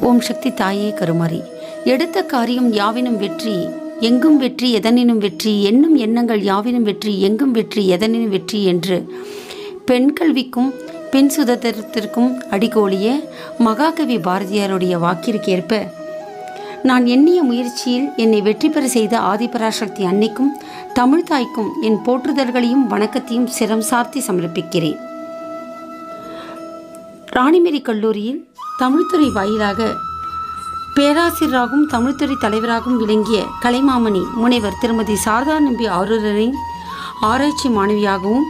ஓம் சக்தி தாயே கருமாரி. எடுத்த காரியம் யாவினும் வெற்றி எங்கும் வெற்றி எதனினும் வெற்றி எண்ணும் எண்ணங்கள் யாவினும் வெற்றி எங்கும் வெற்றி எதனினும் வெற்றி என்று பெண் கல்விக்கும் பெண் சுதந்திரத்திற்கும் அடிகோலிய மகாகவி பாரதியாருடைய வாக்கிற்கேற்ப நான் எண்ணிய முயற்சியில் என்னை வெற்றி பெற செய்த ஆதிபராசக்தி அன்னைக்கும் தமிழ்தாய்க்கும் என் போற்றுதல்களையும் வணக்கத்தையும் சிரம் சார்த்தி சமர்ப்பிக்கிறேன். ராணிமேரி கல்லூரியில் தமிழ்துறை வாயிலாக பேராசிரியராகவும் தமிழ்துறை தலைவராகவும் விளங்கிய கலைமாமணி முனைவர் திருமதி சாரதா நம்பி ஆரூரரின் ஆராய்ச்சி மாணவியாகவும்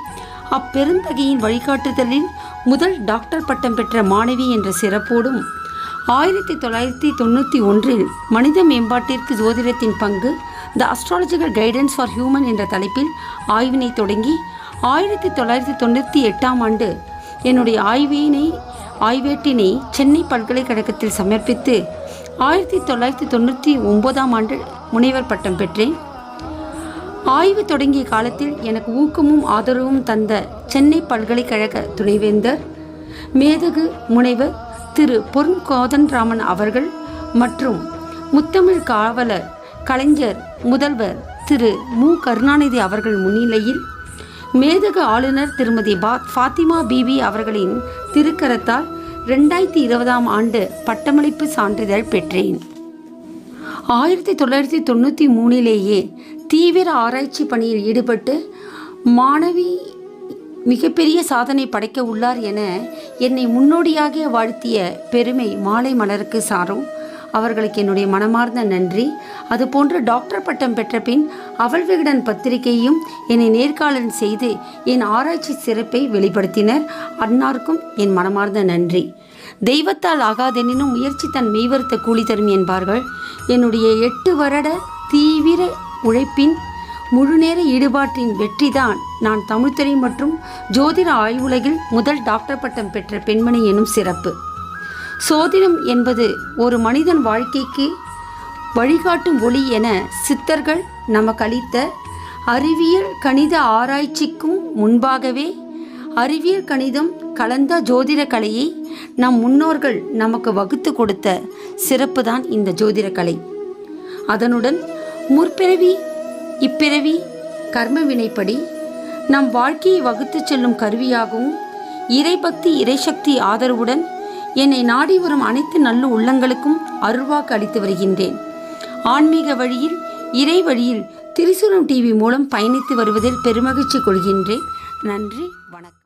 அப்பெருந்தகையின் வழிகாட்டுதலில் முதல் டாக்டர் பட்டம் பெற்ற மாணவி என்ற சிறப்போடும் ஆயிரத்தி தொள்ளாயிரத்தி தொண்ணூற்றி ஒன்றில் மனித மேம்பாட்டிற்கு ஜோதிடத்தின் பங்கு the astrological guidance for human என்ற தலைப்பில் ஆய்வினை தொடங்கி ஆயிரத்தி தொள்ளாயிரத்தி தொண்ணூற்றி எட்டாம் ஆண்டு என்னுடைய ஆய்வினை ஆய்வேட்டினை சென்னை பல்கலைக்கழகத்தில் சமர்ப்பித்து ஆயிரத்தி தொள்ளாயிரத்தி தொண்ணூற்றி ஒன்பதாம் ஆண்டு முனைவர் பட்டம் பெற்றேன். ஆய்வு தொடங்கிய காலத்தில் எனக்கு ஊக்கமும் ஆதரவும் தந்த சென்னை பல்கலைக்கழக துணைவேந்தர் மேதகு முனைவர் திரு பொன் ராமன் அவர்கள் மற்றும் முத்தமிழ் காவலர் கலைஞர் முதல்வர் திரு மு. கருணாநிதி அவர்கள் முன்னிலையில் மேதக ஆளுநர் திருமதி பா ஃபாத்திமா பிபி அவர்களின் திருக்கரத்தால் ரெண்டாயிரத்தி இருபதாம் ஆண்டு பட்டமளிப்பு சான்றிதழ் பெற்றேன். ஆயிரத்தி தொள்ளாயிரத்தி தொண்ணூற்றி மூணிலேயே தீவிர ஆராய்ச்சி பணியில் ஈடுபட்டு மாணவி மிகப்பெரிய சாதனை படைக்க உள்ளார் என என்னை முன்னோடியாக வாழ்த்திய பெருமை மாலை மலருக்கு சாரும். அவர்களுக்கு என்னுடைய மனமார்ந்த நன்றி. அதுபோன்று டாக்டர் பட்டம் பெற்ற பின் அவள் விகடன் பத்திரிகையும் என்னை நேர்காணல் செய்து என் ஆராய்ச்சி சிறப்பை வெளிப்படுத்தினர். அன்னாருக்கும் என் மனமார்ந்த நன்றி. தெய்வத்தால் ஆகாதெனினும் முயற்சி தன் மெய்வருத்த கூலி தரும் என்பார்கள். என்னுடைய எட்டு வருட தீவிர உழைப்பின் முழுநேர ஈடுபாட்டின் வெற்றிதான் நான் தமிழ்துறை மற்றும் ஜோதிட ஆய்வுலகில் முதல் டாக்டர் பட்டம் பெற்ற பெண்மணி எனும் சிறப்பு. சோதிடம் என்பது ஒரு மனிதன் வாழ்க்கைக்கு வழிகாட்டும் ஒளி என சித்தர்கள் நமக்கு அளித்த அறிவியல் கணித ஆராய்ச்சிக்கும் முன்பாகவே அறிவியல் கணிதம் கலந்த ஜோதிட கலையை நம் முன்னோர்கள் நமக்கு வகுத்து கொடுத்த சிறப்பு தான் இந்த ஜோதிட கலை. அதனுடன் முற்பிறவி இப்பிறவி கர்ம வினைப்படி நம் வாழ்க்கையை வகுத்துச் செல்லும் கருவியாகவும் இறைபக்தி இறைசக்தி ஆதரவுடன் என்னை நாடி வரும் அனைத்து நல்ல உள்ளங்களுக்கும் அருள்வாக்கு அளித்து வருகின்றேன். ஆன்மீக வழியில் இறை வழியில் திரிசூலம் டிவி மூலம் பயணித்து வருவதில் பெருமகிழ்ச்சி கொள்கின்றேன். நன்றி வணக்கம்.